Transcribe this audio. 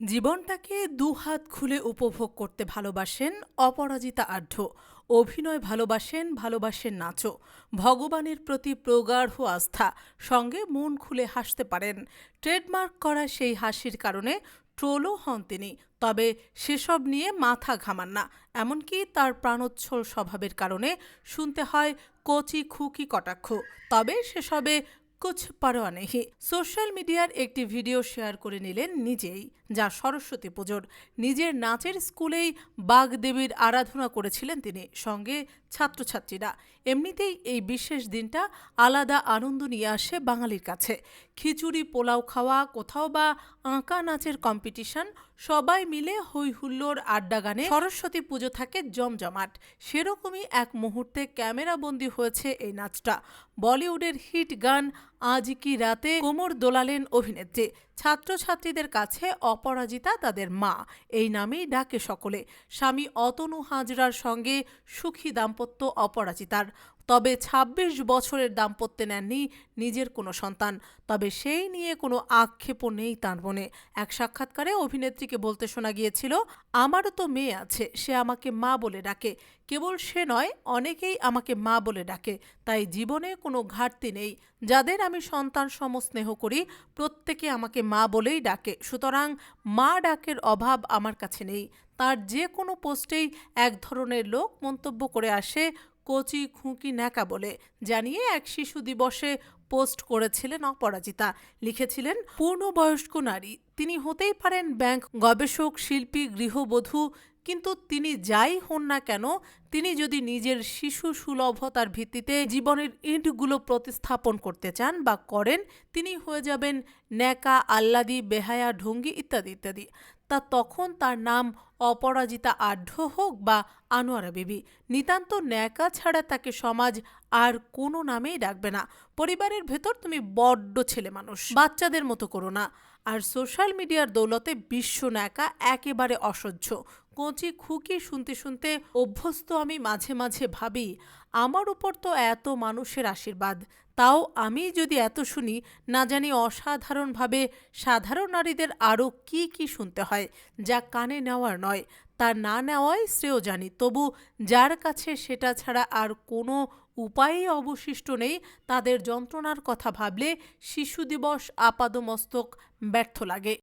জীবনটাকে দুহাত খুলে উপভোগ করতে ভালোবাসেন অপরাজিতা আঢ্য অভিনয় ভালোবাসেন ভালোবাসেন নাচও ভগবানের প্রতি প্রগাঢ় আস্থা, সঙ্গে মন খুলে হাসতে পারেন। ট্রেডমার্ক করা সেই হাসির কারণে ট্রোলও হন তিনি, তবে সেসব নিয়ে মাথা ঘামান না, এমনকি তার প্রাণোচ্ছল স্বভাবের কারণে শুনতে হয় কচি খুকি কটাক্ষ, তবে সেসবে কুছ পারোয়া নেহি সোশ্যাল মিডিয়ার একটি ভিডিও শেয়ার করে নিলেন নিজেই, যা সরস্বতী পুজোর। নিজের নাচের স্কুলেই বাগদেবীর আরাধনা করেছিলেন তিনি, সঙ্গে ছাত্রছাত্রীরা। এমনিতেই এই বিশেষ দিনটা আলাদা আনন্দ নিয়ে আসে বাঙালির কাছে। খিচুড়ি, পোলাও খাওয়া, কোথাও বা আঁকা নাচের কম্পিটিশন, সবাই মিলে হই হুল্লোড় আড্ডা গানে সরস্বতী পুজো থাকে জমজমাট। সেরকমই এক মুহূর্তে ক্যামেরাবন্দি হয়েছে এই নাচটা। বলিউডের হিট গান আজ কি রাতে কোমর দোলালেন অভিনেত্রী। ছাত্রছাত্রীদের কাছে অপরাজিতা তাদের মা। এই নামেই ডাকে সকলে। স্বামী অতনু হাজরার সঙ্গে সুখী দাম্পত্য অপরাজিতার। তবে ২৬ বছরের দাম্পত্যে নেননি নিজের কোনো সন্তান। তবে সেই নিয়ে কোনো আক্ষেপও নেই তাঁর মনে। এক সাক্ষাৎকারে অভিনেত্রীকে বলতে শোনা গিয়েছিল, আমারও তো মেয়ে আছে, সে আমাকে মা বলে ডাকে। কেবল সে নয়, অনেকেই আমাকে মা বলে ডাকে। তাই জীবনে কোনো ঘাটতি নেই। যাদের আমি সন্তান সম স্নেহ করি, প্রত্যেকে আমাকে মা বলেই ডাকে। সুতরাং মা ডাকের অভাব আমার কাছে নেই। তার যে কোনো পোস্টেই এক ধরনের লোক মন্তব্য করে আসে কচি খুঁকি ন্যাকা বলে জানিয়ে এক শিশু দিবসে পোস্ট করেছিলেন অপরাজিতা। লিখেছিলেন, পূর্ণবয়স্ক নারী, তিনি হতেই পারেন ব্যাংক গবেষক, শিল্পী, গৃহবধূ, কিন্তু তিনি যাই হন না কেন, তিনি যদি নিজের শিশু সুলভতার ভিত্তিতে জীবনের ইঁটগুলো প্রতিস্থাপন করতে চান বা করেন, তিনি হয়ে যাবেন ন্যাকা আল্লাদি বেহায়া, ঢঙ্গি ইত্যাদি ইত্যাদি। তা তখন তার নাম অপরাজিতা আঢ্য হোক বা আনোয়ারা বিবি। নিতান্ত ন্যাকা ছাড়া তাকে সমাজ আর কোনো নামেই ডাকবে না। পরিবারের ভেতর তুমি বড্ড ছেলে মানুষ। বাচ্চাদের মতো করো না। আর সোশ্যাল মিডিয়ার দৌলতে বিশ্ব ন্যাকা একেবারে অসহ্য। কচি খুকি শুনতে শুনতে অভ্যস্ত আমি মাঝে মাঝে ভাবি, আমার উপর তো এত মানুষের আশীর্বাদ, তাও আমি যদি এত শুনি, না জানি অসাধারণভাবে সাধারণ নারীদের আরও কি কি শুনতে হয়, যা কানে নেওয়ার নয়, তা না নেওয়াই শ্রেয় জানি, তবু যার কাছে সেটা ছাড়া আর কোনো উপায়ই অবশিষ্ট নেই, তাদের যন্ত্রণার কথা ভাবলে শিশু দিবস আপাদমস্তক ব্যর্থ লাগে।